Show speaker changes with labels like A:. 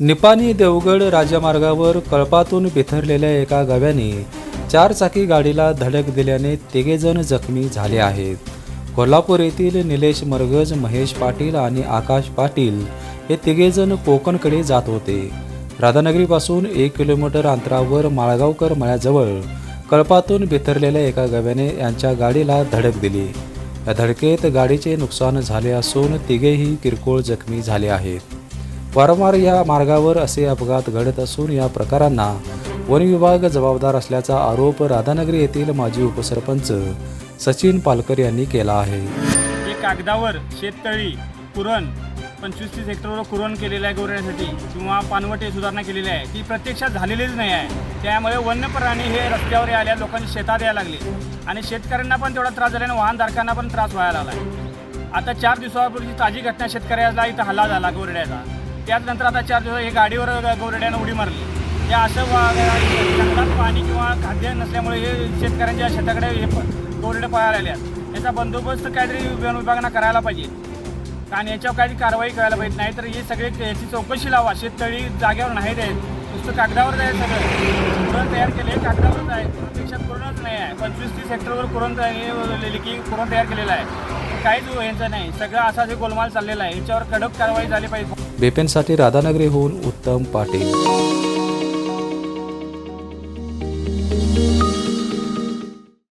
A: निपाणी देवगड राजमार्गावर कळपातून बिथरलेल्या एका गव्याने चारचाकी गाडीला धडक दिल्याने तिघेजण जखमी झाले आहेत. कोल्हापूर येथील निलेश मरगज महेश पाटील आणि आकाश पाटील हे तिघेजण कोकणकडे जात होते. राधानगरीपासून एक किलोमीटर अंतरावर माळगावकर मळ्याजवळ कळपातून बिथरलेल्या एका गव्याने यांच्या गाडीला धडक दिली. या धडकेत गाडीचे नुकसान झाले असून तिघेही किरकोळ जखमी झाले आहेत. वारंवार या मार्गावर असे अपघात घडत असून या प्रकारांना वन विभाग जबाबदार असल्याचा आरोप राधानगरी येथील माजी उपसरपंच सचिन पालकर यांनी केला आहे.
B: जे कागदावर शेततळी कुरण पंचवीस तीस हेक्टरवर कुरण केलेलं आहे गोरण्यासाठी किंवा पानवटे सुधारणा केलेली आहे. ती प्रत्यक्षात झालेलीच नाही आहे. त्यामुळे वन्य प्राणी हे रस्त्यावर आल्या लोकांच्या शेतात यायला लागले. आणि शेतकऱ्यांना पण तेवढा त्रास झाला आणि वाहनधारकांना पण त्रास व्हायला लागला. आता चार दिवसापूर्वी ताजी घटना शेतकऱ्याला इथं हल्ला झाला गोरड्याचा. त्याचनंतर आता चार दिवस हे गाडीवर गोरड्यानं उडी मारली. हे असं जंगलात पाणी किंवा खाद्य नसल्यामुळे हे शेतकऱ्यांच्या शेताकडे हे प- गोरडे पळायला आहेत. याचा बंदोबस्त काहीतरी वन विभागानं करायला पाहिजे. आणि याच्यावर काही कारवाई करायला पाहिजे. नाहीतर हे सगळे याची चौकशी लावा. शेततळी जागेवर नाही देत नुसतं कागदावर आहे सगळं. कुरण तयार केले कागदावरच आहे. प्रत्यक्षात कुरणच नाही आहे. पंचवीस तीस हेक्टरवर कुरण लेखी कुरण तयार केलेलं आहे. काहीच यांचं नाही. सगळं असा जे गोलमाल चाललेला आहे याच्यावर कडक कारवाई झाली पाहिजे.
A: बेपेनसाठी राधानगरीहून उत्तम पाटील.